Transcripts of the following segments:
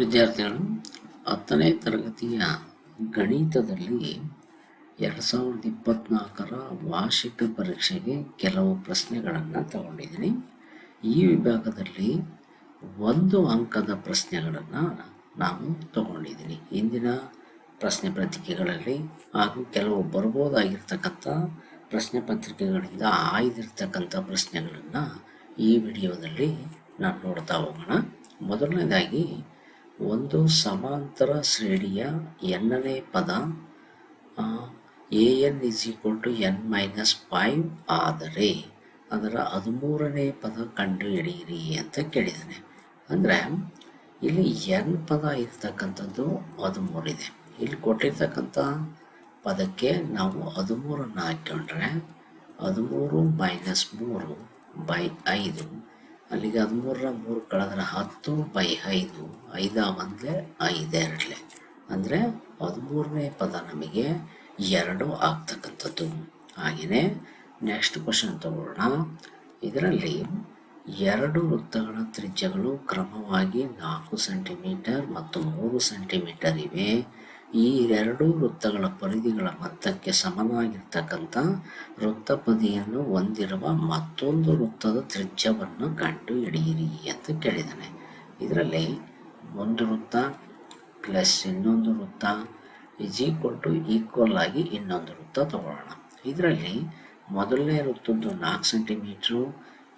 ವಿದ್ಯಾರ್ಥಿಗಳು ಹತ್ತನೇ ತರಗತಿಯ ಗಣಿತದಲ್ಲಿ ಎರಡು ಸಾವಿರದ ಇಪ್ಪತ್ನಾಲ್ಕರ ವಾರ್ಷಿಕ ಪರೀಕ್ಷೆಗೆ ಕೆಲವು ಪ್ರಶ್ನೆಗಳನ್ನು ತಗೊಂಡಿದ್ದೀನಿ. ಈ ವಿಭಾಗದಲ್ಲಿ ಒಂದು ಅಂಕದ ಪ್ರಶ್ನೆಗಳನ್ನು ನಾನು ತಗೊಂಡಿದ್ದೀನಿ. ಇಂದಿನ ಪ್ರಶ್ನೆ ಪತ್ರಿಕೆಗಳಲ್ಲಿ ಹಾಗೂ ಕೆಲವು ಬರ್ಬೋದಾಗಿರ್ತಕ್ಕಂಥ ಪ್ರಶ್ನೆ ಪತ್ರಿಕೆಗಳಿಂದ ಆಯ್ದಿರ್ತಕ್ಕಂಥ ಪ್ರಶ್ನೆಗಳನ್ನು ಈ ವಿಡಿಯೋದಲ್ಲಿ ನಾನು ನೋಡ್ತಾ ಹೋಗೋಣ. ಮೊದಲನೇದಾಗಿ ಒಂದು ಸಮಾಂತರ ಶ್ರೇಣಿಯ ಎನ್ನನೇ ಪದ A N is equal to N minus five ಆದರೆ ಅದರ ಹದಿಮೂರನೇ ಪದ ಕಂಡು ಹಿಡಿಯಿರಿ ಅಂತ ಕೇಳಿದ್ದಾನೆ. ಅಂದರೆ ಇಲ್ಲಿ ಎನ್ ಪದ ಇರ್ತಕ್ಕಂಥದ್ದು ಹದಿಮೂರಿದೆ ಇಲ್ಲಿ ಕೊಟ್ಟಿರ್ತಕ್ಕಂಥ ಪದಕ್ಕೆ ನಾವು ಹದಿಮೂರನ್ನು ಹಾಕ್ಕೊಂಡ್ರೆ ಹದಿಮೂರು ಮೈನಸ್ ಮೂರು ಬೈ ಐದು ಅಲ್ಲಿಗೆ ಹದಿಮೂರರ ಮೂರು ಕಳೆದ್ರೆ ಹತ್ತು ಬೈ ಐದು ಐದ ಒಂದ್ಲೆ ಐದೆರಡಲೆ. ಅಂದರೆ ಹದಿಮೂರನೇ ಪದ ನಮಗೆ ಎರಡು ಆಗ್ತಕ್ಕಂಥದ್ದು. ಹಾಗೆಯೇ ನೆಕ್ಸ್ಟ್ ಕ್ವಶನ್ ತಗೊಳ್ಳೋಣ. ಇದರಲ್ಲಿ ಎರಡು ವೃತ್ತಗಳ ತ್ರಿಜ್ಯಗಳು ಕ್ರಮವಾಗಿ ನಾಲ್ಕು ಸೆಂಟಿಮೀಟರ್ ಮತ್ತು ಮೂರು ಸೆಂಟಿಮೀಟರ್ ಇವೆ. ಈ ಎರಡೂ ವೃತ್ತಗಳ ಪರಿಧಿಗಳ ಮೊತ್ತಕ್ಕೆ ಸಮನಾಗಿರ್ತಕ್ಕಂಥ ವೃತ್ತಪದಿಯನ್ನು ಹೊಂದಿರುವ ಮತ್ತೊಂದು ವೃತ್ತದ ತ್ರಿಜ್ಯವನ್ನು ಕಂಡು ಹಿಡಿಯಿರಿ ಅಂತ ಕೇಳಿದ್ದಾನೆ ಇದರಲ್ಲಿ ಒಂದು ವೃತ್ತ ಪ್ಲಸ್ ಇನ್ನೊಂದು ವೃತ್ತ ಇಸ್ ಈಕ್ವಲ್ ಟು ಈಕ್ವಲ್ ಆಗಿ ಇನ್ನೊಂದು ವೃತ್ತ ತಗೊಳ್ಳೋಣ. ಇದರಲ್ಲಿ ಮೊದಲನೇ ವೃತ್ತದ್ದು ನಾಲ್ಕು ಸೆಂಟಿಮೀಟ್ರು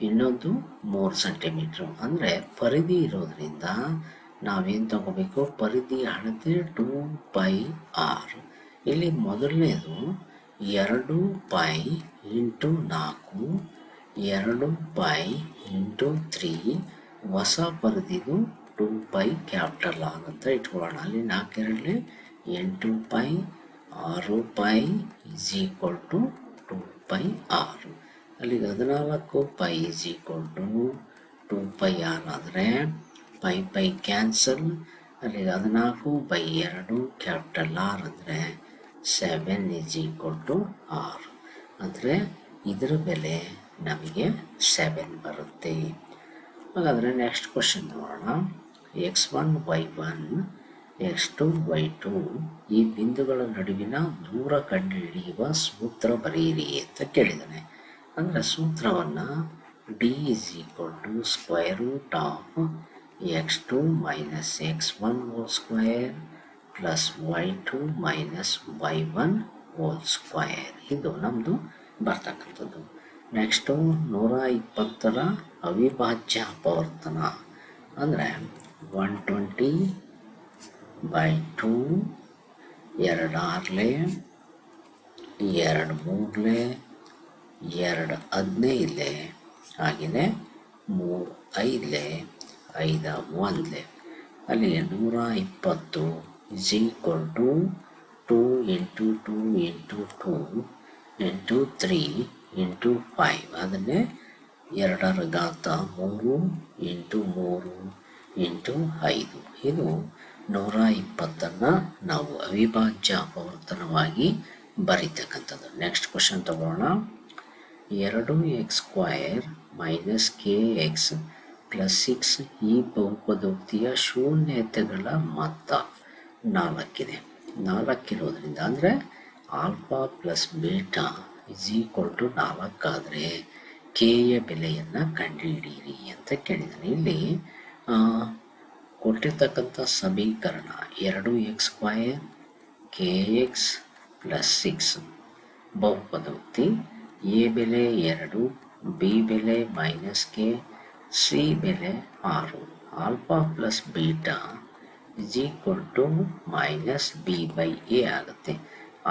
ಇನ್ನೊಂದು ಮೂರು ಸೆಂಟಿಮೀಟ್ರು ಅಂದರೆ ಪರಿಧಿ ಇರೋದ್ರಿಂದ ನಾವೇನು ತಗೋಬೇಕು? ಪರಿಧಿ ಅಳತೆ ಟೂ ಪೈ ಆರ್ ಇಲ್ಲಿ ಮೊದಲನೇದು ಎರಡು ಪೈ ಇಂಟು ನಾಲ್ಕು, ಎರಡು ಪೈ ಇಂಟು ತ್ರೀ ಹೊಸ ಪರಿಧಿಗೂ ಟೂ ಪೈ ಕ್ಯಾಪಿಟಲ್ ಆರ್ ಅಂತ ಇಟ್ಕೊಳ್ಳೋಣ. ಅಲ್ಲಿ ನಾಲ್ಕೆರಡಲೆ ಎಂಟು ಪೈ ಆರು pi is equal to two pi ಆರು ಅಲ್ಲಿಗೆ ಹದಿನಾಲ್ಕು pi is equal to two pi R ಆದರೆ ಪೈ ಪೈ ಕ್ಯಾನ್ಸಲ್ ಅಲ್ಲಿ ಹದಿನಾಲ್ಕು ಬೈ ಎರಡು ಕ್ಯಾಪಿಟಲ್ ಆರ್ ಅಂದರೆ seven is equal to R ಅಂದರೆ ಇದರ ಬೆಲೆ ನಮಗೆ ಸೆವೆನ್ ಬರುತ್ತೆ. ಹಾಗಾದರೆ ನೆಕ್ಸ್ಟ್ ಕ್ವಶನ್ ನೋಡೋಣ. X one Y one X two Y two ಈ ಬಿಂದುಗಳ ನಡುವಿನ ದೂರ ಕಂಡುಹಿಡಿಯುವ ಸೂತ್ರ ಬರೆಯಿರಿ ಅಂತ ಕೇಳಿದ್ದಾನೆ ಅಂದರೆ ಸೂತ್ರವನ್ನು d is equal to square root of x two minus x one whole square plus y two minus y one whole square ಇದು ನಮ್ಮದು ಬರ್ತಕ್ಕಂಥದ್ದು. ನೆಕ್ಸ್ಟು ನೂರ ಇಪ್ಪತ್ತರ ಅವಿಭಾಜ್ಯ ಅಪವರ್ತನ ಅಂದರೆ ಒನ್ ಟ್ವೆಂಟಿ ಬೈ ಟೂ ಎರಡು ಆರ್ಲೆ ಎರಡು ಮೂರಲೆ, ಎರಡು ಹದಿನೈದಲೆ, ಹಾಗೆಯೇ ಮೂರು ಐದಲೆ. ಐದ ಒಂದಲೆ. ಅಲ್ಲಿ ನೂರ ಇಪ್ಪತ್ತು. Is equal to two into two into two into three into five. ಅದನ್ನೇ ಎರಡರ ಘಾತ ಮೂರು ಇಂಟು ಮೂರು ಇಂಟು ಐದು. ಇದು ನೂರ ಇಪ್ಪತ್ತನ್ನು ನಾವು ಅವಿಭಾಜ್ಯ ಅಪವರ್ತನವಾಗಿ ಬರೀತಕ್ಕಂಥದ್ದು. ನೆಕ್ಸ್ಟ್ ಕ್ವಶನ್ ತಗೊಳ್ಳೋಣ ಎರಡು X square minus K X plus six ಈ ಬಹುಪದೋಕ್ತಿಯ ಶೂನ್ಯತೆಗಳ ಮೊತ್ತ ನಾಲ್ಕಿದೆ. ನಾಲ್ಕಿರೋದ್ರಿಂದ ಅಂದರೆ alpha plus beta is equal to ನಾಲ್ಕಾದರೆ ಕೆಯ ಬೆಲೆಯನ್ನು ಕಂಡುಹಿಡಿಯಿರಿ ಅಂತ ಕೇಳಿದ್ದಾನೆ ಇಲ್ಲಿ ಕೊಟ್ಟಿರ್ತಕ್ಕಂಥ ಸಮೀಕರಣ ಎರಡು X square K X plus six ಬಹುಪದೋಕ್ತಿ, A ಬೆಲೆ ಎರಡು, ಬಿ ಬೆಲೆ ಮೈನಸ್ ಕೆ ಸಿ ಬೆಲೆ ಆರು, alpha plus beta is equal to minus B by A ಆಗುತ್ತೆ.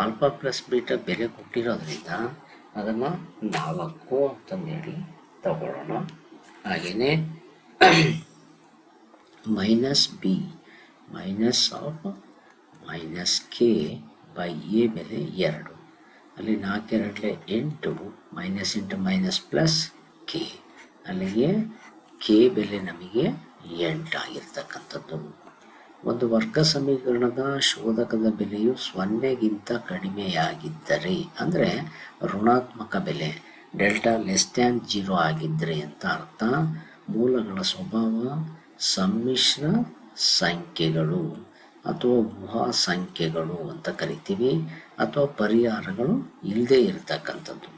ಆಲ್ಫಾ ಪ್ಲಸ್ ಬೀಟಾ ಬೆಲೆ ಕೊಟ್ಟಿರೋದ್ರಿಂದ ಅದನ್ನು ನಾಲ್ಕು ಅಂತಂದೇಳಿ ತಗೊಳ್ಳೋಣ. ಹಾಗೆಯೇ minus B, minus of minus K by A ಬೆಲೆ ಎರಡು. ಅಲ್ಲಿ ನಾಲ್ಕೆರಡಲೆ ಎಂಟು, minus into minus plus K. ಅಲ್ಲಿಗೆ ಕೆ ಬೆಲೆ ನಮಗೆ ಎಂಟಾಗಿರ್ತಕ್ಕಂಥದ್ದು. ಒಂದು ವರ್ಗ ಸಮೀಕರಣದ ಶೋಧಕದ ಬೆಲೆಯು ಸೊನ್ನೆಗಿಂತ ಕಡಿಮೆಯಾಗಿದ್ದರೆ, ಅಂದರೆ ಋಣಾತ್ಮಕ ಬೆಲೆ, ಡೆಲ್ಟಾ ಲೆಸ್ ದ್ಯಾನ್ ಜೀರೋ ಆಗಿದ್ದರೆ ಅಂತ ಅರ್ಥ. ಮೂಲಗಳ ಸ್ವಭಾವ, ಸಮ್ಮಿಶ್ರ ಸಂಖ್ಯೆಗಳು ಅಥವಾ ಊಹಾ ಸಂಖ್ಯೆಗಳು ಅಂತ ಕರಿತೀವಿ, ಅಥವಾ ಪರಿಹಾರಗಳು ಇಲ್ಲದೇ ಇರತಕ್ಕಂಥದ್ದು.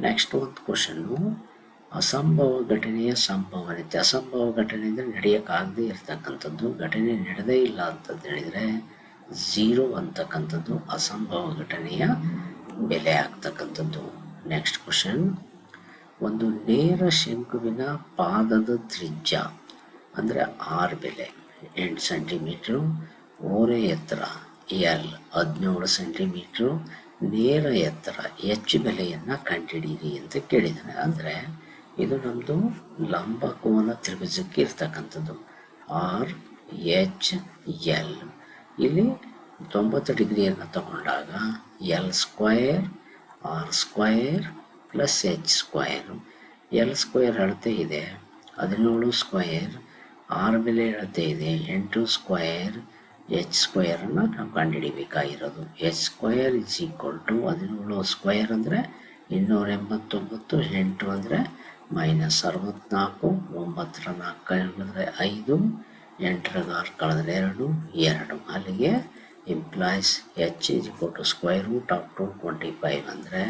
ನೆಕ್ಸ್ಟ್ ಒಂದು ಕ್ವಶನ್ನು ಅಸಂಭವ ಘಟನೆಯ ಸಂಭವನೀಯತೆ ಅಸಂಭವ ಘಟನೆ ಅಂದರೆ ನಡೆಯೋಕ್ಕಾಗದೇ ಇರ್ತಕ್ಕಂಥದ್ದು. ಘಟನೆ ನಡೆದೇ ಇಲ್ಲ ಅಂತಂದು ಹೇಳಿದರೆ ಝೀರೋ ಅಂತಕ್ಕಂಥದ್ದು ಅಸಂಭವ ಘಟನೆಯ ಬೆಲೆ ಆಗ್ತಕ್ಕಂಥದ್ದು. ನೆಕ್ಸ್ಟ್ ಕ್ವಶನ್ ಒಂದು ನೇರ ಶಂಕುವಿನ ಪಾದದ ತ್ರಿಜ್ಯ ಅಂದರೆ ಆರು ಬೆಲೆ. ಎಂಟು ಸೆಂಟಿಮೀಟ್ರು ಓರೆ ಎತ್ತರ. ಎಲ್, ಹದಿನೇಳು ಸೆಂಟಿಮೀಟ್ರು ನೇರ ಎತ್ತರ. ಹೆಚ್ಚು ಬೆಲೆಯನ್ನು ಕಂಡುಹಿಡೀರಿ ಅಂತ ಕೇಳಿದ್ದಾನೆ ಅಂದರೆ ಇದು ನಮ್ಮದು ಲಂಬಕೋನ ತ್ರಿಭುಜಕ್ಕೆ ಇರ್ತಕ್ಕಂಥದ್ದು. ಆರ್ ಎಚ್ ಎಲ್ ಇಲ್ಲಿ ತೊಂಬತ್ತು ಡಿಗ್ರಿಯನ್ನು ತಗೊಂಡಾಗ L square R square plus H square L square ಅಳತೆ ಇದೆ, ಹದಿನೇಳು ಸ್ಕ್ವಯರ್ ಆರ್ ಮೇಲೆ ಅಳತೆ ಇದೆ, ಎಂಟು ಸ್ಕ್ವಯರ್ ಎಚ್ ಸ್ಕ್ವಯರನ್ನು ನಾವು ಕಂಡುಹಿಡಿಬೇಕಾಗಿರೋದು. H square is equal to ಹದಿನೇಳು ಸ್ಕ್ವಯರ್ ಅಂದರೆ ಇನ್ನೂರ ಎಂಬತ್ತೊಂಬತ್ತು, ಎಂಟು ಅಂದರೆ ಮೈನಸ್ ಅರವತ್ನಾಲ್ಕು ಒಂಬತ್ತರ ನಾಲ್ಕು ಕಳೆದ್ರೆ ಐದು ಎಂಟರಾಗ ಆರು ಕಳೆದ್ರೆ ಎರಡು ಎರಡು. ಅಲ್ಲಿಗೆ implies H is to square root of two twenty five ಅಂದರೆ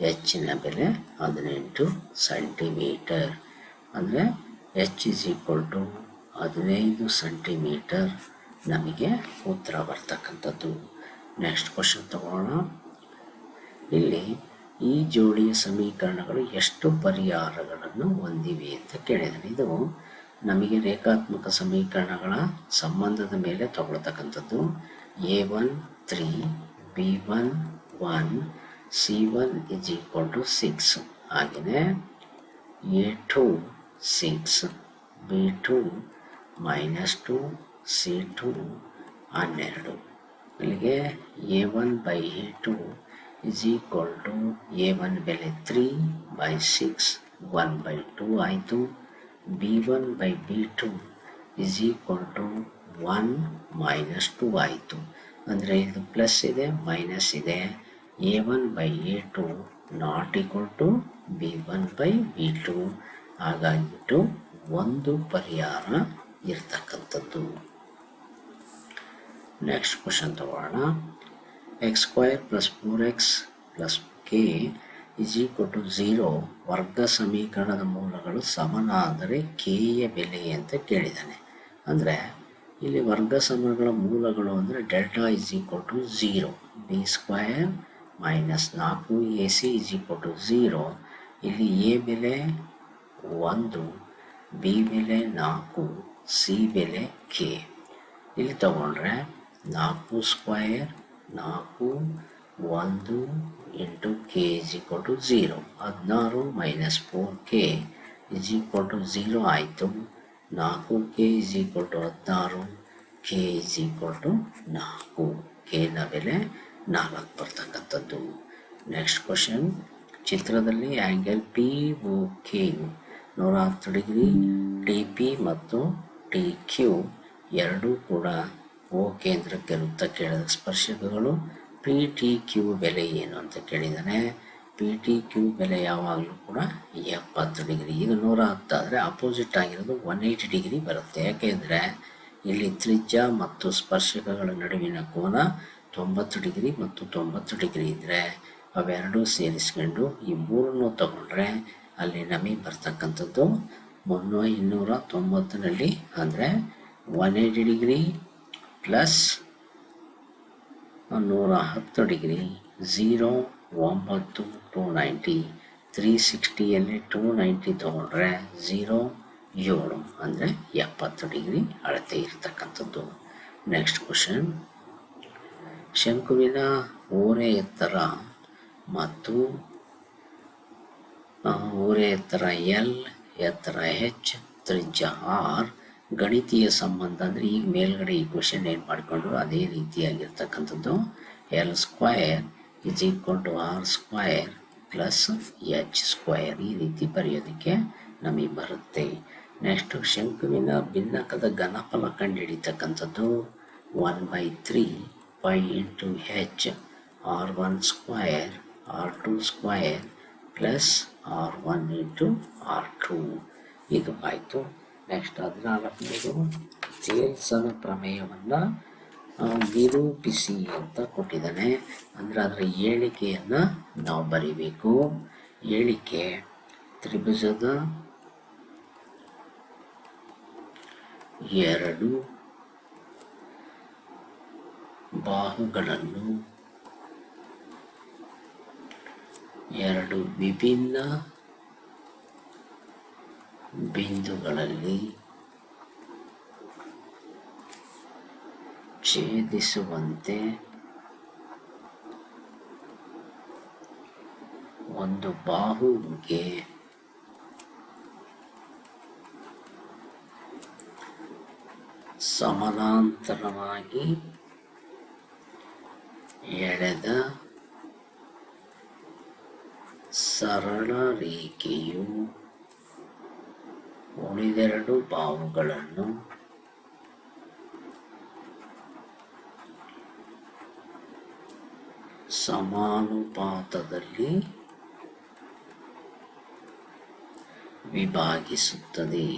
ಹೆಚ್ಚಿನ ಬೆಲೆ ಹದಿನೆಂಟು ಸೆಂಟಿಮೀಟರ್ ಅಂದರೆ ಎಚ್ ಇಸ್ ಈಕ್ವಲ್ ಟು ಹದಿನೈದು ಸೆಂಟಿಮೀಟರ್ ನಮಗೆ ಉತ್ತರ ಬರ್ತಕ್ಕಂಥದ್ದು. ನೆಕ್ಸ್ಟ್ ಕ್ವಶನ್ ತಗೊಳ್ಳೋಣ ಇಲ್ಲಿ ಈ ಜೋಡಿಯ ಸಮೀಕರಣಗಳು ಎಷ್ಟು ಪರಿಹಾರಗಳನ್ನು ಹೊಂದಿವೆ ಅಂತ ಕೇಳಿದ್ದಾನೆ ಇದು ನಮಗೆ ರೇಖಾತ್ಮಕ ಸಮೀಕರಣಗಳ ಸಂಬಂಧದ ಮೇಲೆ ತಗೊಳ್ತಕ್ಕಂಥದ್ದು. A one three B one one C one is equal to six ಹಾಗೆಯೇ A two six B two minus two C two ಹನ್ನೆರಡು. ಇಲ್ಲಿಗೆ A one by A two is equal to A one ಬೆಲೆ three by six one by two ಆಯಿತು B one by B two is equal to one minus two ಆಯಿತು ಅಂದರೆ ಇದು plus ಇದೆ minus ಇದೆ. A one by A two not equal to B one by B two ಹಾಗಾಗಿಬಿಟ್ಟು ಒಂದು ಪರಿಹಾರ ಇರ್ತಕ್ಕಂಥದ್ದು. Next question ತಗೊಳ್ಳೋಣ X square plus four X plus K is equal to zero ವರ್ಗ ಸಮೀಕರಣದ ಮೂಲಗಳು ಸಮನಾದರೆ ಕೆಯ ಬೆಲೆ ಅಂತ ಕೇಳಿದ್ದಾನೆ ಅಂದರೆ ಇಲ್ಲಿ ವರ್ಗ ಸಮಗಳ ಮೂಲಗಳು ಅಂದರೆ delta is equal to zero B square minus ನಾಲ್ಕು A C is equal to zero ಇಲ್ಲಿ ಎ ಬೆಲೆ ಒಂದು ಬಿ ಬೆಲೆ ನಾಲ್ಕು ಸಿ ಬೆಲೆ ಕೆ ಇಲ್ಲಿ ತಗೊಂಡ್ರೆ ನಾಲ್ಕು ಸ್ಕ್ವಯರ್ ನಾಲ್ಕು, ಒಂದು into K is equal to zero. ಹದಿನಾರು minus four K is equal to zero ಆಯಿತು. ನಾಲ್ಕು ಕೆ ಇಸ್ ಈಕ್ವಲ್ ಟು ಹದಿನಾರು, ಕೆ ಇಸ್ ಈಕ್ವಲ್ ಟು ನಾಲ್ಕು. ಕೆನ ಬೆಲೆ ನಾಲ್ಕು ಬರ್ತಕ್ಕಂಥದ್ದು. ನೆಕ್ಸ್ಟ್ ಕ್ವಶನ್ ಚಿತ್ರದಲ್ಲಿ ಆ್ಯಂಗಲ್ ಪಿ ಒ ಕೆ ನೂರ ಹತ್ತು ಡಿಗ್ರಿ ಟಿ ಪಿ ಮತ್ತು ಟಿ ಕ್ಯೂ ಎರಡೂ ಕೂಡ ಓ ಕೇಂದ್ರಕ್ಕೆ ವೃತ್ತ ಕೇಳಿದ ಸ್ಪರ್ಶಕಗಳು ಪಿ ಟಿ ಕ್ಯೂ ಬೆಲೆ ಏನು? ಅಂತ ಕೇಳಿದ್ದಾನೆ ಪಿ ಟಿ ಕ್ಯೂ ಬೆಲೆ ಯಾವಾಗಲೂ ಕೂಡ ಎಪ್ಪತ್ತು ಡಿಗ್ರಿ, ಇದು ನೂರ ಹತ್ತಾದರೆ ಅಪೋಸಿಟ್ ಆಗಿರೋದು ಒನ್ ಏಯ್ಟಿ ಡಿಗ್ರಿ ಬರುತ್ತೆ. ಯಾಕೆಂದರೆ ಇಲ್ಲಿ ತ್ರಿಜ್ಯ ಮತ್ತು ಸ್ಪರ್ಶಕಗಳ ನಡುವಿನ ಕೋನ ತೊಂಬತ್ತು ಡಿಗ್ರಿ ಮತ್ತು ತೊಂಬತ್ತು ಡಿಗ್ರಿ ಇದ್ದರೆ ಅವೆರಡೂ ಸೇರಿಸ್ಕೊಂಡು ಈ ಮೂರನ್ನು ತಗೊಂಡ್ರೆ ಅಲ್ಲಿ ನಮಗೆ ಬರ್ತಕ್ಕಂಥದ್ದು ಮುನ್ನೂರ ಇನ್ನೂರ ತೊಂಬತ್ತರಲ್ಲಿ ಅಂದರೆ ಒನ್ ಏಯ್ಟಿ ಡಿಗ್ರಿ ಪ್ಲಸ್ ನೂರ ಹತ್ತು ಡಿಗ್ರಿ ಝೀರೋ ಒಂಬತ್ತು ಟು ನೈಂಟಿ ತ್ರೀ ಸಿಕ್ಸ್ಟಿಯಲ್ಲಿ ಟೂ ನೈಂಟಿ ತೊಗೊಂಡ್ರೆ ಝೀರೋ ಏಳು ಅಂದರೆ ಎಪ್ಪತ್ತು ಡಿಗ್ರಿ ಅಳತೆ ಇರತಕ್ಕಂಥದ್ದು. ನೆಕ್ಸ್ಟ್ ಕ್ವಶನ್ ಶಂಕುವಿನ ಓರೆ ಎತ್ತರ ಮತ್ತು ಊರೆ ಎತ್ತರ ಎಲ್ ಎತ್ತರ ಹೆಚ್ ತ್ರಿಜ್ಯ ಆರ್ ಗಣಿತೀಯ ಸಂಬಂಧ ಅಂದರೆ ಈಗ ಮೇಲ್ಗಡೆ ಈ ಕ್ವಶನ್ ಏನು ಮಾಡಿಕೊಂಡ್ರು? ಅದೇ ರೀತಿಯಾಗಿರ್ತಕ್ಕಂಥದ್ದು. L square is equal to R square plus H square ಈ ರೀತಿ ಬರೆಯೋದಕ್ಕೆ ನಮಗೆ ಬರುತ್ತೆ. ನೆಕ್ಸ್ಟ್ ಶಂಕುವಿನ ಭಿನ್ನಕದ ಘನಫಲ ಕಂಡುಹಿಡಿತಕ್ಕಂಥದ್ದು one by three pi into H R one square R two square plus R one into R two ಇದು ಆಯಿತು. ನೆಕ್ಸ್ಟ್ ಹದಿನಾಲ್ಕನೇದು ತೇಲ್ಸನ ಪ್ರಮೇಯವನ್ನು ನಿರೂಪಿಸಿ ಅಂತ ಕೊಟ್ಟಿದ್ದಾನೆ. ಅಂದರೆ ಅದರ ಹೇಳಿಕೆಯನ್ನು ನಾವು ಬರಿಬೇಕು. ಹೇಳಿಕೆ, ತ್ರಿಭುಜದ ಎರಡು ಬಾಹುಗಳನ್ನು, ಎರಡು ವಿಭಿನ್ನ ಬಿಂದುಗಳಲ್ಲಿ ಛೇದಿಸುವಂತೆ ಒಂದು ಬಾಹುಗೆ ಸಮಾನಾಂತರವಾಗಿ ಎಳೆದ ಸರಳ ರೇಖೆಯು ಉಳಿದೆರಡು ಬಾವುಗಳನ್ನು ಸಮಾನುಪಾತದಲ್ಲಿ ವಿಭಾಗಿಸುತ್ತದೆ.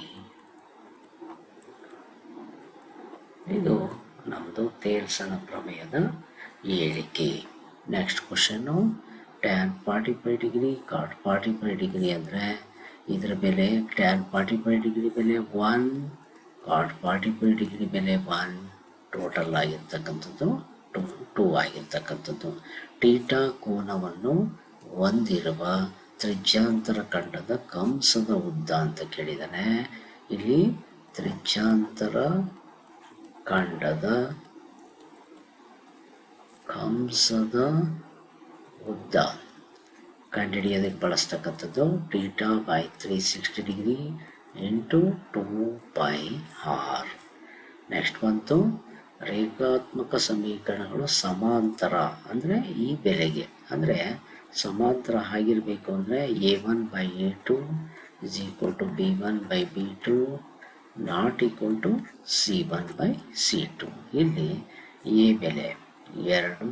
ಇದು ನಮ್ಮದು ತೇಲ್ಸನ ಪ್ರಮೇಯದ ಹೇಳಿಕೆ. Next question tan forty five degree cot forty five degree ಅಂದರೆ ಇದರ ಬೆಲೆ ಟ್ಯಾನ್ ಫಾರ್ಟಿ ಫೈವ್ ಡಿಗ್ರಿ ಬೆಲೆ one cot forty five degree ಬೆಲೆ ಒನ್ ಟೋಟಲ್ ಆಗಿರ್ತಕ್ಕಂಥದ್ದು ಟು ಟೂ ಆಗಿರ್ತಕ್ಕಂಥದ್ದು. ಟೀಟಾ ಕೋನವನ್ನು ಹೊಂದಿರುವ ತ್ರಿಜ್ಯಾಂತರ ಖಂಡದ ಕಂಸದ ಉದ್ದ ಅಂತ ಕೇಳಿದಾನೆ. ಇಲ್ಲಿ ತ್ರಿಜ್ಯಾಂತರ ಖಂಡದ ಕಂಸದ ಉದ್ದ. ಕಂಡುಹಿಡಿಯೋದಕ್ಕೆ ಬಳಸ್ತಕ್ಕಂಥದ್ದು theta by three sixty degree into two by R. Next ಬಂತು ರೇಖಾತ್ಮಕ ಸಮೀಕರಣಗಳು ಸಮಾಂತರ ಅಂದರೆ ಈ ಬೆಲೆಗೆ. ಅಂದರೆ ಸಮಾಂತರ ಆಗಿರಬೇಕು ಅಂದರೆ A one by A two is equal to B one by B two not equal to C one by C two. ಇಲ್ಲಿ ಎ ಬೆಲೆ ಎರಡು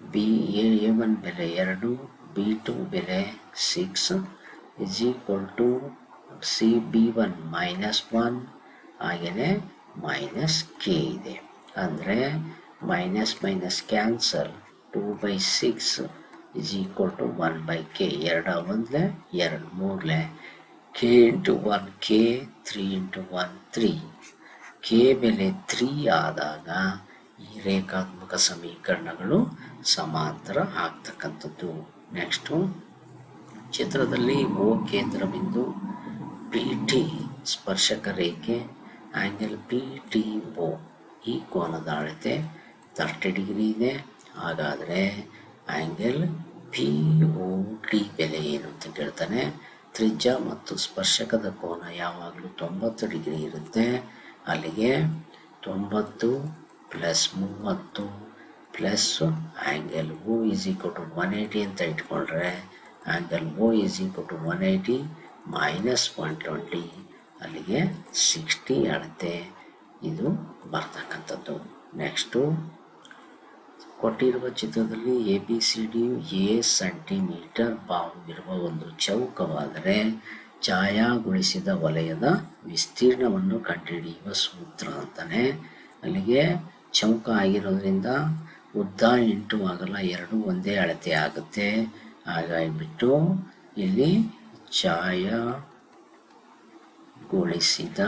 ಬಿ ಎ ಎ ಒನ್ ಬೆಲೆ ಎರಡು ಬಿ ಟು ಬೆಲೆ six is equal to C B one minus one ಹಾಗೆಯೇ minus K ಇದೆ. ಅಂದರೆ minus minus cancel two by six is equal to one by K ಎರಡು ಒಂದಲೇ, ಎರಡು ಮೂರಲೆ. K into one K three into one three K ಬೆಲೆ three ಆದಾಗ ಈ ರೇಖಾತ್ಮಕ ಸಮೀಕರಣಗಳು ಸಮಾಂತರ ಆಗ್ತಕ್ಕಂಥದ್ದು. ನೆಕ್ಸ್ಟು ಚಿತ್ರದಲ್ಲಿ ಓ ಕೇಂದ್ರ ಬಿಂದು ಪಿ ಟಿ ಸ್ಪರ್ಶಕ ರೇಖೆ ಆ್ಯಂಗಲ್ ಪಿ ಟಿ ಓ ಈ ಕೋನದ ಅಳತೆ ತರ್ಟಿ ಡಿಗ್ರಿ ಇದೆ. ಹಾಗಾದರೆ ಆ್ಯಂಗಲ್ ಪಿ ಓ ಟಿ ಬೆಲೆ ಏನು ಅಂತ ಕೇಳ್ತಾನೆ. ತ್ರಿಜ್ಯ ಮತ್ತು ಸ್ಪರ್ಶಕದ ಕೋನ ಯಾವಾಗಲೂ ತೊಂಬತ್ತು ಡಿಗ್ರಿ ಇರುತ್ತೆ. ಅಲ್ಲಿಗೆ ತೊಂಬತ್ತು ಪ್ಲಸ್ ಮೂವತ್ತು plus angle O is equal to one eighty ಅಂತ ಇಟ್ಕೊಂಡ್ರೆ angle O is equal to one eighty minus one twenty ಅಲ್ಲಿಗೆ ಸಿಕ್ಸ್ಟಿ ಅಳತೆ ಇದು ಬರ್ತಕ್ಕಂಥದ್ದು. ನೆಕ್ಸ್ಟು ಕೊಟ್ಟಿರುವ ಚಿತ್ರದಲ್ಲಿ A B C D A centimetre ಬಾವಿರುವ ಒಂದು ಚೌಕವಾದರೆ ಛಾಯಾಗೊಳಿಸಿದ ವಲಯದ ವಿಸ್ತೀರ್ಣವನ್ನು ಕಂಡುಹಿಡಿಯುವ ಸೂತ್ರ ಅಂತಾನೆ. ಅಲ್ಲಿಗೆ ಚೌಕ ಆಗಿರೋದ್ರಿಂದ ಉದ್ದ ಇಂಟು ಅಗಲ ಎರಡು ಒಂದೇ ಅಳತೆ ಆಗುತ್ತೆ. ಹಾಗಾಗಿಬಿಟ್ಟು ಇಲ್ಲಿ ಛಾಯಾಗೊಳಿಸಿದ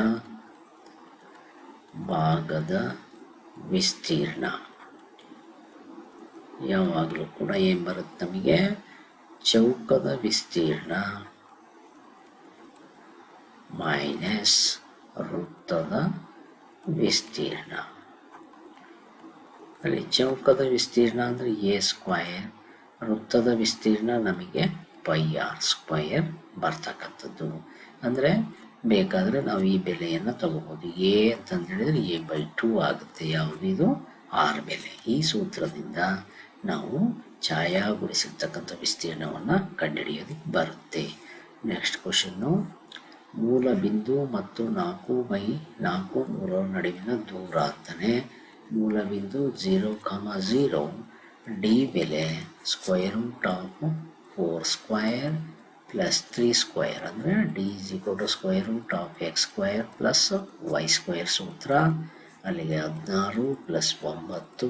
ಭಾಗದ ವಿಸ್ತೀರ್ಣ. ಯಾವಾಗಲೂ ಕೂಡ ಏನು ಬರುತ್ತೆ ನಮಗೆ? ಚೌಕದ ವಿಸ್ತೀರ್ಣ ಮೈನಸ್ ವೃತ್ತದ ವಿಸ್ತೀರ್ಣ. ಅಲ್ಲಿ ಚೌಕದ ವಿಸ್ತೀರ್ಣ ಅಂದರೆ ಎ ಸ್ಕ್ವಯರ್ ವೃತ್ತದ ವಿಸ್ತೀರ್ಣ ನಮಗೆ ಪೈ ಆರ್ ಸ್ಕ್ವಯರ್ ಬರ್ತಕ್ಕಂಥದ್ದು. ಅಂದರೆ ಬೇಕಾದರೆ ನಾವು ಈ ಬೆಲೆಯನ್ನು ತಗೋಬೋದು. ಎ ಅಂತಂದು ಹೇಳಿದರೆ ಎ ಬೈ ಟೂ ಆಗುತ್ತೆ. ಯಾವುದಿದು ಆರ್ ಬೆಲೆ. ಈ ಸೂತ್ರದಿಂದ ನಾವು ಛಾಯಾಗೊಳಿಸಿರ್ತಕ್ಕಂಥ ವಿಸ್ತೀರ್ಣವನ್ನು ಕಂಡುಹಿಡಿಯೋದಕ್ಕೆ ಬರುತ್ತೆ. ನೆಕ್ಸ್ಟ್ ಕ್ವಶನ್ನು ಮೂಲ ಬಿಂದು ಮತ್ತು ನಾಲ್ಕು ಬೈ ನಾಲ್ಕು ಮೂರರ ನಡುವಿನ ದೂರ ಅಂತಾನೆ. ಮೂಲ ಬಿಂದು ಝೀರೋ ಕಾಮ ಝೀರೋ ಡಿ ಬೆಲೆ square root of four square plus three square ಅಂದರೆ D is equal square root of X square plus Y square ಸೂತ್ರ. ಅಲ್ಲಿಗೆ ಹದಿನಾರು ಪ್ಲಸ್ ಒಂಬತ್ತು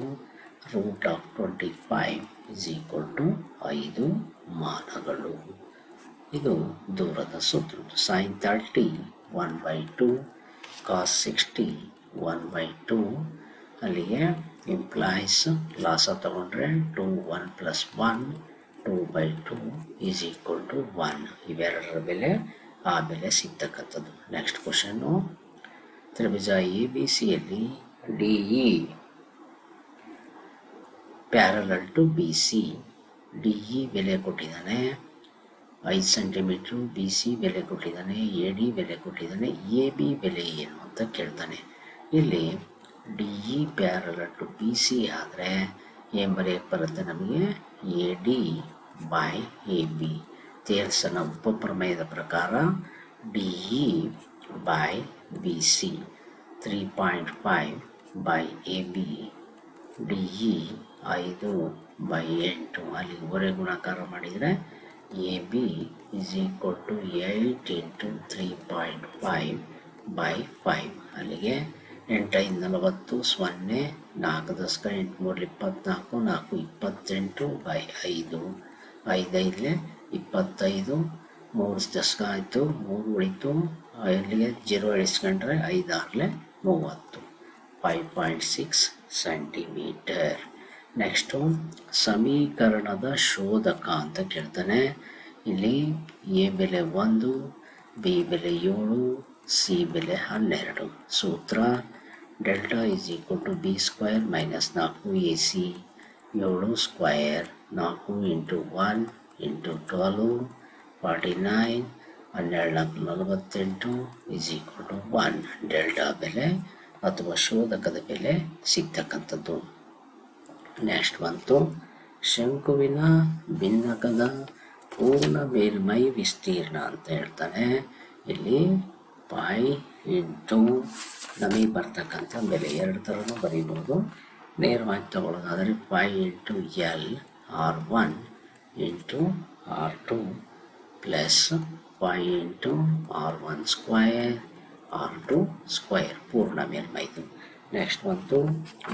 root of twenty five is equal to ಐದು ಮಾನಗಳು. ಇದು ದೂರದ ಸೂತ್ರ sine thirty one by two cos sixty one by two ಅಲ್ಲಿಗೆ ಇಂಪ್ಲಾಯ್ಸ್ ಲಾಸ ತಗೊಂಡ್ರೆ two one plus one two by two is equal to one ಇವೆರಡರ ಬೆಲೆ, ಆ ಬೆಲೆ ಸಿಗ್ತಕ್ಕಂಥದ್ದು. ನೆಕ್ಸ್ಟ್ ಕ್ವಶನ್ನು ತ್ರಿಭುಜ ಎ ಬಿ ಸಿಯಲ್ಲಿ D E parallel to B C D E ಬೆಲೆ ಕೊಟ್ಟಿದ್ದಾನೆ. ಐದು ಸೆಂಟಿಮೀಟ್ರು ಬಿ ಸಿ ಬೆಲೆ ಕೊಟ್ಟಿದ್ದಾನೆ. ಎ ಡಿ ಬೆಲೆ ಕೊಟ್ಟಿದ್ದಾನೆ. ಎ ಬಿ ಬೆಲೆ ಏನು ಅಂತ ಕೇಳ್ತಾನೆ. ಇಲ್ಲಿ D E parallel to B C ಆದರೆ ಏನು ಬರೆಯಕ್ಕೆ ಬರುತ್ತೆ ನಮಗೆ? A D by A B. ತೇಲ್ಸನ ಉಪಪ್ರಮೇಯದ ಪ್ರಕಾರ D E by B C. Three point five by A B. D E ಐದು ಬೈ ಎಂಟು. ಅಲ್ಲಿ ಒರೆ ಗುಣಾಕಾರ ಮಾಡಿದರೆ A B is equal to eight into three point five by five. ಅಲ್ಲಿಗೆ ಎಂಟೈದು ನಲವತ್ತು, ಸೊನ್ನೆ ನಾಲ್ಕು ದಶಕ ಎಂಟುನೂರಲ್ಲಿ ಇಪ್ಪತ್ತ್ನಾಲ್ಕು ನಾಲ್ಕು ಇಪ್ಪತ್ತೆಂಟು ಬೈ ಐದು ಐದೈದಲೆ ಇಪ್ಪತ್ತೈದು ಮೂರು ದಶಕ ಆಯಿತು, ಮೂರು ಉಳಿತು. ಅಲ್ಲಿಗೆ ಜೀರೋ ಇಳಿಸ್ಕೊಂಡ್ರೆ ಐದಾರಲೆ ಮೂವತ್ತು. Five point six centimetre. Next, ಸಮೀಕರಣದ ಶೋಧಕ ಅಂತ ಕೇಳ್ತಾನೆ. ಇಲ್ಲಿ ಎ ಬೆಲೆ ಒಂದು, ಬಿ ಬೆಲೆ ಏಳು, ಸಿ ಬೆಲೆ ಹನ್ನೆರಡು. ಸೂತ್ರ delta is equal to B square minus ನಾಲ್ಕು ಎ ಸಿ ಏಳು ಸ್ಕ್ವಯರ್ ನಾಲ್ಕು into one into twelve forty nine ಹನ್ನೆರಡು ನಾಲ್ಕು ನಲವತ್ತೆಂಟು is equal to one delta ಬೆಲೆ ಅಥವಾ ಶೋಧಕದ ಬೆಲೆ ಸಿಗ್ತಕ್ಕಂಥದ್ದು. ನೆಕ್ಸ್ಟ್ ಬಂತು. ಶಂಕುವಿನ ಭಿನ್ನಕದ ಪೂರ್ಣ ಮೇಲ್ಮೈ ವಿಸ್ತೀರ್ಣ ಅಂತ ಹೇಳ್ತಾನೆ. ಇಲ್ಲಿ ಪೈ ಇಂಟು ನಮಗೆ ಬರ್ತಕ್ಕಂಥ ಬೆಲೆ. ಎರಡು ಥರನೂ ಬರೀಬೋದು. ನೇರವಾಗಿ ತಗೊಳ್ಳೋದಾದರೆ five into L R one into R two plus five into R one square R two square ಪೂರ್ಣ ಮೇಲ್ಮೈದು ನೆಕ್ಸ್ಟ್ ಬಂತು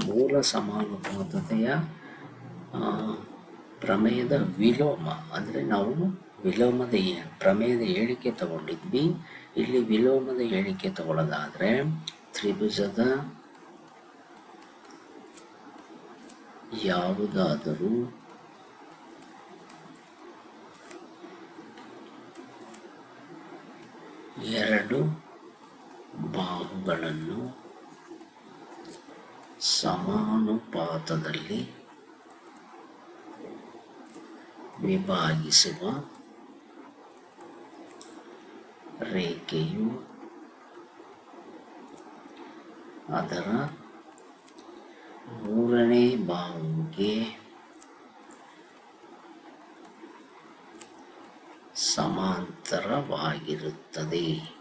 ಮೂಲ ಸಮಾನುಪಾತತೆಯ ಪ್ರಮೇಯದ ವಿಲೋಮ. ಅಂದರೆ ನಾವು ವಿಲೋಮದ ಪ್ರಮೇಯದ ಹೇಳಿಕೆ ತಗೊಂಡಿದ್ವಿ. ಇಲ್ಲಿ ವಿಲೋಮದ ಹೇಳಿಕೆ ತಗೊಳ್ಳೋದಾದ್ರೆ ತ್ರಿಭುಜದ ಯಾವುದಾದರೂ ಎರಡು ಬಾಹುಗಳನ್ನು ಸಮಾನುಪಾತದಲ್ಲಿ ವಿಭಾಗಿಸುವ ರೇಖೆಯು ಅದರ ಮೂರನೇ ಬಾಹುಗೆ ಸಮಾಂತರವಾಗಿರುತ್ತದೆ.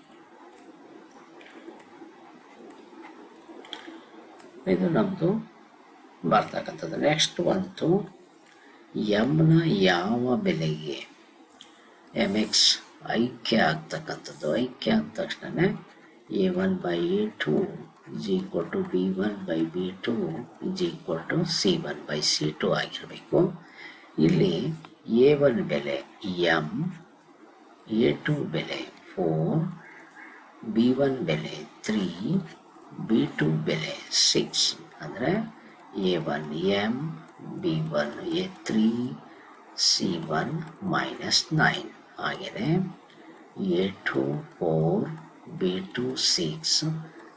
ಇದು ನಮ್ಮದು ಬರ್ತಕ್ಕಂಥದ್ದು. ನೆಕ್ಸ್ಟ್ ಬಂತು. ಎಮ್ನ ಯಾವ ಬೆಲೆಗೆ? ಎಂ ಎಕ್ಸ್ ಐಕ್ಯ ಆಗ್ತಕ್ಕಂಥದ್ದು, ಐಕ್ಯ ಅಂದ ತಕ್ಷಣ A one by A two is equal to B one by B two is equal to C one by C two ಆಗಿರಬೇಕು. ಇಲ್ಲಿ ಎ ಒನ್ ಬೆಲೆ ಎಂ ಎ ಟು ಬೆಲೆ ಫೋರ್ ಬಿ ಒನ್ ಬೆಲೆ ತ್ರೀ ಬಿ ಟು ಬೆಲೆ six ಅಂದರೆ A one M B one A three C one minus nine ಹಾಗೆಯೇ A two four B two six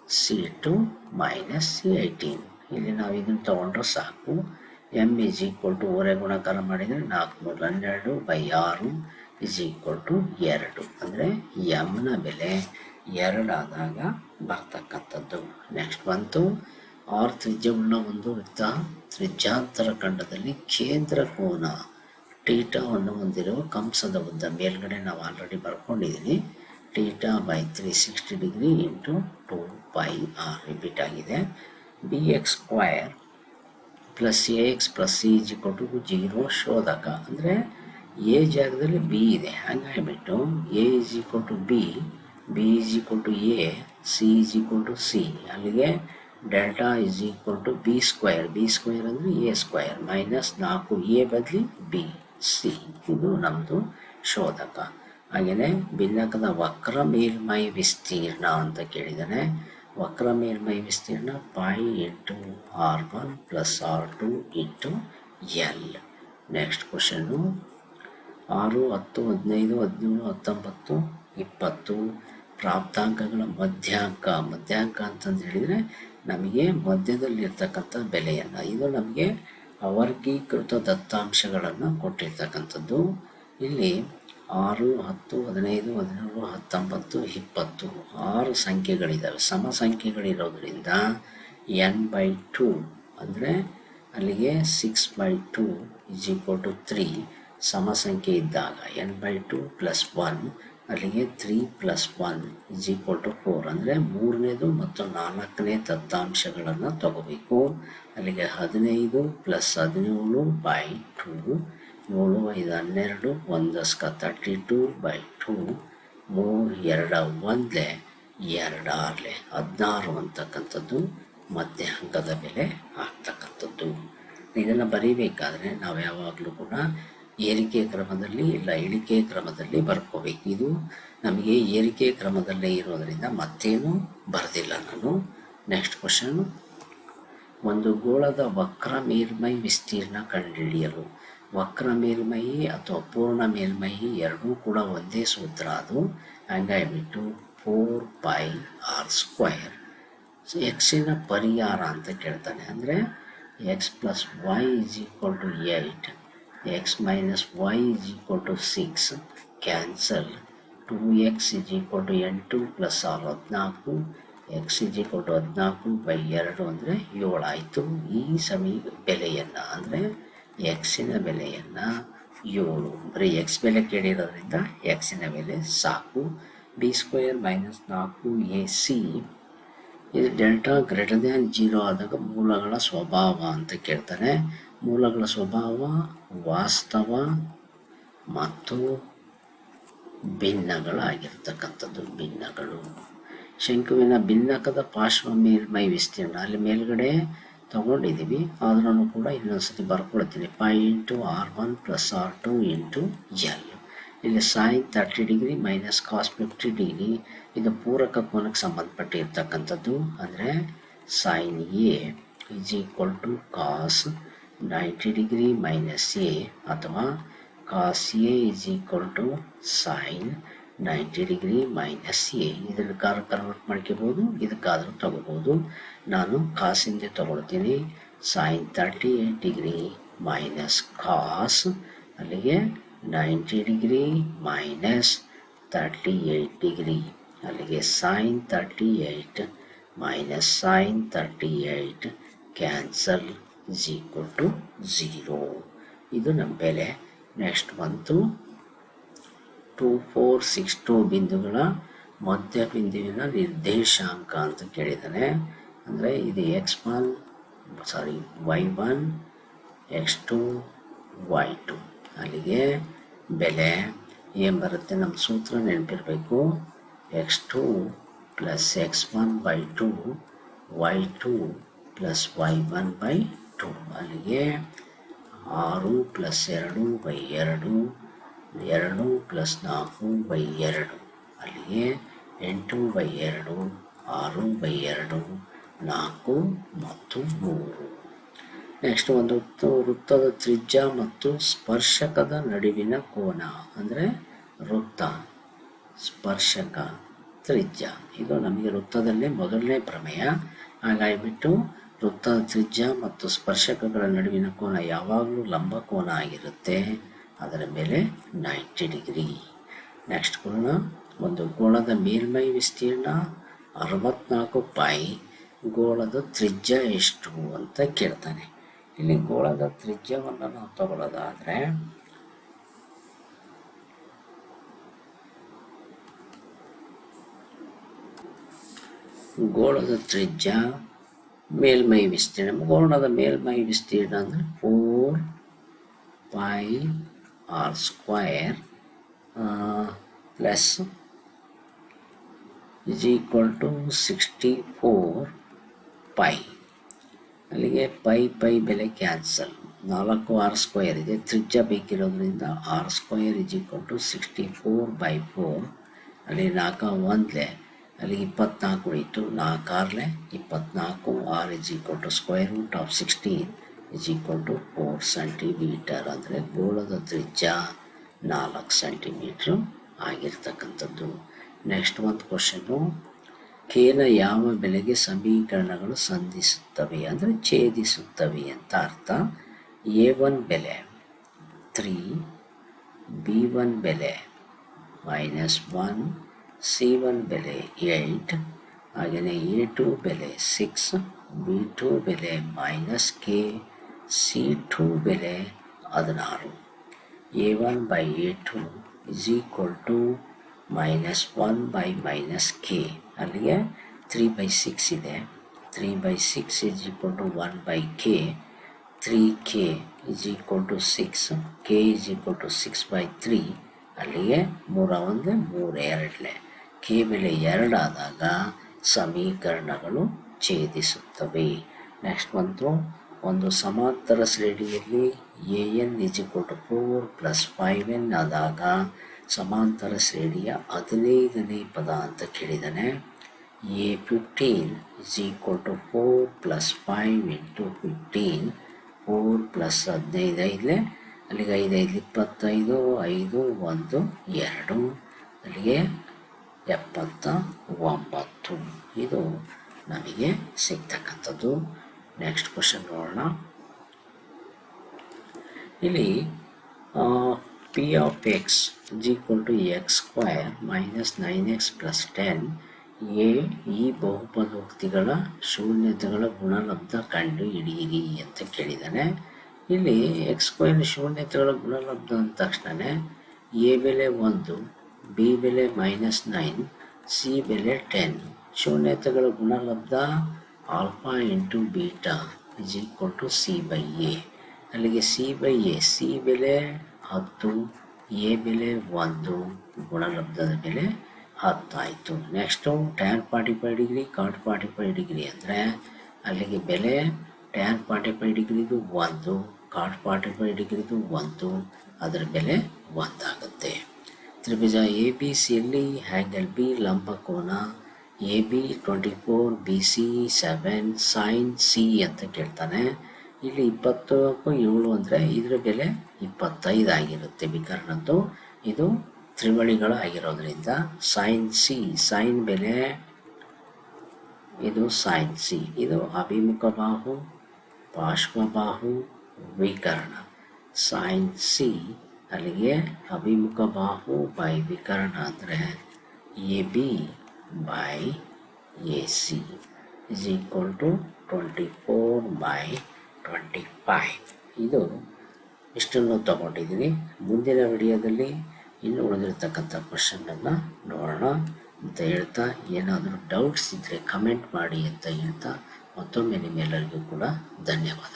C two minus eighteen ಇಲ್ಲಿ ನಾವು ಇದನ್ನು ತೊಗೊಂಡ್ರೆ ಸಾಕು. ಎಂ ಇಸ್ ಈಕ್ವಲ್ ಟು ಓರೆ ಗುಣಕಾರ ಮಾಡಿದರೆ ನಾಲ್ಕುನೂರ ಹನ್ನೆರಡು ಬೈ ಆರು ಇಸ್ ಈಕ್ವಲ್ ಟು ಎರಡು. ಅಂದರೆ ಎಮ್ನ ಬೆಲೆ ಎರಡಾದಾಗ ಬರ್ತಕ್ಕಂಥದ್ದು. ನೆಕ್ಸ್ಟ್ ಬಂತು. ಆರು ತ್ರಿಜ್ಯವುಳ್ಳ ಒಂದು ವೃತ್ತ. ತ್ರಿಜ್ಯಾಂತರ ಖಂಡದಲ್ಲಿ ಕೇಂದ್ರ ಕೋನ. ಟೀಟಾವನ್ನು ಹೊಂದಿರುವ ಕಂಸದ ಉದ್ದ ಮೇಲ್ಗಡೆ ನಾವು already ಬರ್ಕೊಂಡಿದ್ದೀನಿ theta by three sixty degree into two by R repeat ಆಗಿದೆ. B X square plus A X plus C G ಕೊಟ್ಟು ಜೀರೋ ಶೋಧಕ. ಅಂದರೆ ಎ ಜಾಗದಲ್ಲಿ ಬಿ ಇದೆ. ಹಾಗಾಗಿಬಿಟ್ಟು A is equal to B B is equal to A C is equal to C ಅಲ್ಲಿಗೆ delta is equal to B square B square ಅಂದರೆ A square minus ನಾಲ್ಕು A ಬದಲಿ B C ಇದು ನಮ್ಮದು ಶೋಧಕ. ಹಾಗೆಯೇ ಭಿನ್ನಕದ ವಕ್ರ ಮೇಲ್ಮೈ ವಿಸ್ತೀರ್ಣ ಅಂತ ಕೇಳಿದ್ದಾನೆ ವಕ್ರ ಮೇಲ್ಮೈ ವಿಸ್ತೀರ್ಣ pi into R one plus R two into L. Next question ಆರು, ಹತ್ತು, ಹದಿನೈದು, ಹದಿನೇಳು, ಹತ್ತೊಂಬತ್ತು, ಇಪ್ಪತ್ತು. ಪ್ರಾಪ್ತಾಂಕಗಳ ಮಧ್ಯಾಂಕ. ಮಧ್ಯಾಂಕ ಅಂತಂದು ಹೇಳಿದರೆ ನಮಗೆ ಮಧ್ಯದಲ್ಲಿರ್ತಕ್ಕಂಥ ಬೆಲೆಯನ್ನು. ಇದು ನಮಗೆ ಅವರ್ಗೀಕೃತ ದತ್ತಾಂಶಗಳನ್ನು ಕೊಟ್ಟಿರ್ತಕ್ಕಂಥದ್ದು. ಇಲ್ಲಿ ಆರು, ಹತ್ತು, ಹದಿನೈದು, ಹದಿನೇಳು, ಹತ್ತೊಂಬತ್ತು, ಇಪ್ಪತ್ತು ಆರು ಸಂಖ್ಯೆಗಳಿದ್ದಾವೆ ಸಮ ಸಂಖ್ಯೆಗಳಿರೋದ್ರಿಂದ ಎನ್ ಬೈ ಟು ಅಂದರೆ ಅಲ್ಲಿಗೆ six by two is equal to three ಸಮ ಸಂಖ್ಯೆ ಇದ್ದಾಗ N by two plus one ಅಲ್ಲಿಗೆ three plus one is equal to four ಅಂದರೆ ಮೂರನೇದು ಮತ್ತು ನಾಲ್ಕನೇ ದತ್ತಾಂಶಗಳನ್ನು ತಗೋಬೇಕು. ಅಲ್ಲಿಗೆ ಹದಿನೈದು ಪ್ಲಸ್ ಹದಿನೇಳು ಬೈ ಟು ಏಳು, ಐದು, ಹನ್ನೆರಡು, ಒಂದಸ್ಕ ತರ್ಟಿ ಟು ಬೈ ಟು ಮೂರು, ಎರಡು ಒಂದೆ ಎರಡು ಆರ್ಲೆ ಹದಿನಾರು ಅಂತಕ್ಕಂಥದ್ದು ಮಧ್ಯಾಂಕದ ಬೆಲೆ ಆಗ್ತಕ್ಕಂಥದ್ದು. ಇದನ್ನು ಬರೀಬೇಕಾದ್ರೆ ನಾವು ಯಾವಾಗಲೂ ಕೂಡ ಏರಿಕೆ ಕ್ರಮದಲ್ಲಿ ಇಲ್ಲ, ಇಳಿಕೆ ಕ್ರಮದಲ್ಲಿ ಬರ್ಕೋಬೇಕು. ಇದು ನಮಗೆ ಏರಿಕೆ ಕ್ರಮದಲ್ಲೇ ಇರೋದರಿಂದ ಮತ್ತೇನು ಬರೆದಿಲ್ಲ ನಾನು. ನೆಕ್ಸ್ಟ್ ಕ್ವಶನ್ ಒಂದು ಗೋಳದ ವಕ್ರ ಮೇಲ್ಮೈ ವಿಸ್ತೀರ್ಣ ಕಂಡುಹಿಡಿಯಲು ವಕ್ರ ಮೇಲ್ಮೈ ಅಥವಾ ಪೂರ್ಣ ಮೇಲ್ಮೈ ಎರಡೂ ಕೂಡ ಒಂದೇ ಸೂತ್ರ ಅದು. ಹಂಗಾಗಿಬಿಟ್ಟು ಫೋರ್ ಪೈ ಆರ್ ಸ್ಕ್ವಯರ್ ಎಕ್ಸಿನ ಪರಿಹಾರ ಅಂತ ಕೇಳ್ತಾನೆ. ಅಂದರೆ X plus Y is equal to eight X minus Y is equal to six cancel two X is equal to ಎಂಟು ಪ್ಲಸ್ ಆರು ಹದಿನಾಲ್ಕು. ಎಕ್ಸ್ ಇಸ್ ಈಕ್ವಲ್ ಟು ಹದಿನಾಲ್ಕು ಬೈ ಎರಡು ಅಂದರೆ ಏಳಾಯಿತು ಈ ಸಮೀ, ಬೆಲೆಯನ್ನು ಅಂದರೆ ಎಕ್ಸಿನ ಬೆಲೆಯನ್ನು ಏಳು. ಬರೀ ಎಕ್ಸ್ ಬೆಲೆ ಕೇಳಿರೋದ್ರಿಂದ ಎಕ್ಸಿನ ಬೆಲೆ ಸಾಕು. ಬಿ ಸ್ಕ್ವೇರ್ ಮೈನಸ್ ನಾಲ್ಕು ಎ ಸಿ ಇದು ಡೆಲ್ಟಾ ಗ್ರೇಟರ್ ದ್ಯಾನ್ ಜೀರೋ ಆದಾಗ ಮೂಲಗಳ ಸ್ವಭಾವ ಅಂತ ಕೇಳ್ತಾರೆ. ಮೂಲಗಳ ಸ್ವಭಾವ, ವಾಸ್ತವ ಮತ್ತು ಭಿನ್ನಗಳಾಗಿರ್ತಕ್ಕಂಥದ್ದು, ಭಿನ್ನಗಳು. ಶಂಕುವಿನ ಭಿನ್ನಕದ ಪಾರ್ಶ್ವ ಮೇಲ್ಮೈ ವಿಸ್ತೀರ್ಣ. ಅಲ್ಲಿ ಮೇಲ್ಗಡೆ ತಗೊಂಡಿದ್ದೀವಿ. ಆದ್ರೂ ಕೂಡ ಇನ್ನೊಂದ್ಸತಿ ಬರ್ಕೊಳ್ತೀನಿ. Pi into R one plus R two into L ಇಲ್ಲಿ sine thirty degree minus cos fifty degree ಇದು ಪೂರಕ ಕೋನಕ್ಕೆ ಸಂಬಂಧಪಟ್ಟಿರ್ತಕ್ಕಂಥದ್ದು. ಅಂದರೆ sine A is equal to cos ninety degree minus A ಅಥವಾ cos A is equal sine ninety degree minus A ಇದನ್ನು ಕಾರ convert ಮಾಡ್ಕೋಬೋದು, ಇದಕ್ಕಾದರೂ ತಗೋಬೋದು. ನಾನು ಕಾಸಿಂದ ತಗೊಳ್ತೀನಿ. Sine thirty degree minus cos ಅಲ್ಲಿಗೆ ninety degree minus thirty eight degree ಅಲ್ಲಿಗೆ sine thirty eight minus sine thirty eight cancel is equal to zero ಇದು ನಮ್ಮ ಬೆಲೆ. ನೆಕ್ಸ್ಟ್ ಬಂತು. ಟೂ, ಫೋರ್, ಸಿಕ್ಸ್, ಟು ಬಿಂದುಗಳ ಮಧ್ಯ ಬಿಂದುವಿನ ನಿರ್ದೇಶಾಂಕ ಅಂತ ಕೇಳಿದ್ದಾನೆ ಅಂದರೆ ಇದು X one sorry Y one X two Y two ಅಲ್ಲಿಗೆ ಬೆಲೆ ಏನು ಬರುತ್ತೆ? ನಮ್ಮ ಸೂತ್ರ ನೆನಪಿರಬೇಕು. X two plus X one by two Y two plus Y one by two ಅಲ್ಲಿಗೆ ಆರು ಪ್ಲಸ್ ಎರಡು ಬೈ ಎರಡು ಎರಡು ಪ್ಲಸ್ ನಾಲ್ಕು ಬೈ ಎರಡು. ಅಲ್ಲಿಗೆ ಎಂಟು ಬೈ ಎರಡು, ಆರು ಬೈ ಎರಡು, ನಾಲ್ಕು ಮತ್ತು ಮೂರು. ನೆಕ್ಸ್ಟ್ ಒಂದು ವೃತ್ತದ ತ್ರಿಜ್ಯ ಮತ್ತು ಸ್ಪರ್ಶಕದ ನಡುವಿನ ಕೋನ, ಅಂದರೆ ವೃತ್ತ, ಸ್ಪರ್ಶಕ, ತ್ರಿಜ್ಯ. ಇದು ನಮಗೆ ವೃತ್ತದಲ್ಲೇ ಮೊದಲನೇ ಪ್ರಮೇಯ. ಹಾಗಾಗಿಬಿಟ್ಟು ವೃತ್ತದ ತ್ರಿಜ್ಯ ಮತ್ತು ಸ್ಪರ್ಶಕಗಳ ನಡುವಿನ ಕೋನ ಯಾವಾಗಲೂ ಲಂಬ ಕೋನ ಆಗಿರುತ್ತೆ. ಅದರ ಮೇಲೆ ನೈಂಟಿ ಡಿಗ್ರಿ. ನೆಕ್ಸ್ಟ್ ಕೋನ, ಒಂದು ಗೋಳದ ಮೇಲ್ಮೈ ವಿಸ್ತೀರ್ಣ ಅರವತ್ನಾಲ್ಕು ಪಾಯಿ ಗೋಳದ ತ್ರಿಜ್ಯ ಎಷ್ಟು ಅಂತ ಕೇಳ್ತಾನೆ. ಇಲ್ಲಿ ಗೋಳದ ತ್ರಿಜ್ಯವನ್ನು ನಾವು ತಗೊಳ್ಳೋದಾದರೆ, ಗೋಳದ ತ್ರಿಜ್ಯ ಮೇಲ್ಮೈ ವಿಸ್ತೀರ್ಣ. ಗೋರ್ಣದ ಮೇಲ್ಮೈ ವಿಸ್ತೀರ್ಣ ಅಂದರೆ four pi r square plus is equal to sixty four pi ಅಲ್ಲಿಗೆ ಪೈ ಪೈ ಬೆಲೆ ಕ್ಯಾನ್ಸಲ್ ನಾಲ್ಕು ಆರ್ ಸ್ಕ್ವಯರ್ ಇದೆ. ತ್ರಿಜ್ಯ ಬೇಕಿರೋದ್ರಿಂದ R square is equal to sixty four by four ಅಲ್ಲಿ ನಾಲ್ಕು ಒಂದ್ಲೆ ಅಲ್ಲಿಗೆ ಇಪ್ಪತ್ನಾಲ್ಕು ಉಳಿತು ನಾಲ್ಕು ಆರ್ಲೆ ಇಪ್ಪತ್ನಾಲ್ಕು R is equal to square root of sixteen is equal to four centimetre ಅಂದರೆ ಗೋಳದ ತ್ರಿಜ್ಯ ನಾಲ್ಕು ಸೆಂಟಿಮೀಟ್ರು ಆಗಿರ್ತಕ್ಕಂಥದ್ದು. ನೆಕ್ಸ್ಟ್ ಒಂದು ಕ್ವಶನ್ನು ಕೇನ ಯಾವ ಬೆಲೆಗೆ ಸಮೀಕರಣಗಳು ಸಂಧಿಸುತ್ತವೆ ಅಂದರೆ ಛೇದಿಸುತ್ತವೆ ಅಂತ ಅರ್ಥ. ಎ ಒನ್ ಬೆಲೆ ತ್ರೀ ಬಿ ಒನ್ ಬೆಲೆ ಮೈನಸ್ ಒನ್ ಸಿ ಒನ್ ಬೆಲೆ ಏಯ್ಟ್ ಹಾಗೆಯೇ ಎ ಟು ಬೆಲೆ ಸಿಕ್ಸ್ ಬಿ ಟು ಬೆಲೆ ಮೈನಸ್ ಕೆ ಸಿ ಟು ಬೆಲೆ ಹದಿನಾರು. A one by A two is equal to minus one by minus K ಅಲ್ಲಿಗೆ three by six ಇದೆ. Three by six is equal to one by K three K is equal to six K is equal to six by three ಅಲ್ಲಿಗೆ ಮೂರ ಒಂದು, ಮೂರು ಎರಡಲೆ. K ಬೆಲೆ ಎರಡಾದಾಗ ಸಮೀಕರಣಗಳು ಛೇದಿಸುತ್ತವೆ. Next ಬಂತು. ಒಂದು ಸಮಾಂತರ ಶ್ರೇಣಿಯಲ್ಲಿ A N to four plus five N ಆದಾಗ ಸಮಾಂತರ ಶ್ರೇಣಿಯ ಹದಿನೈದನೇ ಪದ ಅಂತ ಕೇಳಿದ್ದಾನೆ A fifteen is equal to four plus five into fifteen four plus ಹದಿನೈದು, ಐದಲೆ? ಅಲ್ಲಿಗೆ ಐದೈದು ಇಪ್ಪತ್ತೈದು, ಐದು, ಒಂದು, ಎರಡು. ಅಲ್ಲಿಗೆ ಎಪ್ಪತ್ತ, ಒಂಬತ್ತು. ಇದು ನಮಗೆ ಸಿಗ್ತಕ್ಕಂಥದ್ದು. ನೆಕ್ಸ್ಟ್ ಕ್ವಶನ್ ನೋಡೋಣ. ಇಲ್ಲಿ P of X is equal to X square minus nine X plus ten A ಈ ಬಹುಪದೋಕ್ತಿಗಳ ಶೂನ್ಯತೆಗಳ ಗುಣಲಬ್ಧ ಕಂಡು ಹಿಡಿಯಿರಿ ಅಂತ ಕೇಳಿದ್ದಾನೆ. ಇಲ್ಲಿ ಎಕ್ಸ್ ಸ್ಕ್ವಯರ್ ಶೂನ್ಯತೆಗಳ ಗುಣಲಬ್ಧ ಅಂದ ತಕ್ಷಣ ಎ ಬೆಲೆ ಒಂದು ಬಿ ಬೆಲೆ ಮೈನಸ್ ನೈನ್ ಸಿ ಬೆಲೆ ಟೆನ್ ಶೂನ್ಯತೆಗಳ ಗುಣಲಬ್ಧ alpha into beta is equal to C by A ಅಲ್ಲಿಗೆ ಸಿ ಬೈ ಎ ಸಿ ಬೆಲೆ ಹತ್ತು ಎ ಬೆಲೆ ಒಂದು, ಗುಣಲಬ್ಧದ ಬೆಲೆ ಹತ್ತಾಯಿತು. Next tan forty five degree cot forty five degree ಅಂದರೆ ಅಲ್ಲಿಗೆ ಬೆಲೆ ಟ್ಯಾನ್ ಫಾರ್ಟಿ ಫೈವ್ ಡಿಗ್ರಿದು ಒಂದು ಕಾಟ್ ಫಾರ್ಟಿ ಫೈವ್ ಡಿಗ್ರಿದು ಒಂದು, ಅದರ ಬೆಲೆ ಒಂದಾಗುತ್ತೆ. ತ್ರಿಭುಜ ಎ ಬಿ ಸಿಯಲ್ಲಿ ಹ್ಯಾಂಗಲ್ ಬಿ ಲಂಬಕೋನ A B twenty four B C seven sine C ಅಂತ ಕೇಳ್ತಾನೆ. ಇಲ್ಲಿ ಇಪ್ಪತ್ತಕ್ಕೂ ಏಳು ಅಂದರೆ ಇದರ ಬೆಲೆ ಇಪ್ಪತ್ತೈದು ಆಗಿರುತ್ತೆ ವಿಕರ್ಣದ್ದು. ಇದು ತ್ರಿವಳಿಗಳು ಆಗಿರೋದ್ರಿಂದ ಸೈನ್ ಸಿ ಸೈನ್ ಬೆಲೆ ಇದು ಸೈನ್ ಸಿ ಇದು ಅಭಿಮುಖ ಬಾಹು ಪಾರ್ಶ್ವಬಾಹು ವಿಕರ್ಣ. ಸೈನ್ ಸಿ ಅಲ್ಲಿಗೆ ಅಭಿಮುಖ ಬಾಹು ಬೈ ವಿಕರ್ಣ ಅಂದರೆ A B by A C is equal to twenty four by twenty five ಇದು ಇಷ್ಟನ್ನು ತಗೊಂಡಿದ್ದೀನಿ. ಮುಂದಿನ ವಿಡಿಯೋದಲ್ಲಿ ಇನ್ನು ಉಳಿದಿರ್ತಕ್ಕಂಥ ಕ್ವಶನನ್ನು ನೋಡೋಣ ಅಂತ ಹೇಳ್ತಾ, ಏನಾದರೂ ಡೌಟ್ಸ್ ಇದ್ದರೆ ಕಮೆಂಟ್ ಮಾಡಿ ಅಂತ ಹೇಳ್ತಾ, ಮತ್ತೊಮ್ಮೆ ನಿಮ್ಮೆಲ್ಲರಿಗೂ ಕೂಡ ಧನ್ಯವಾದ.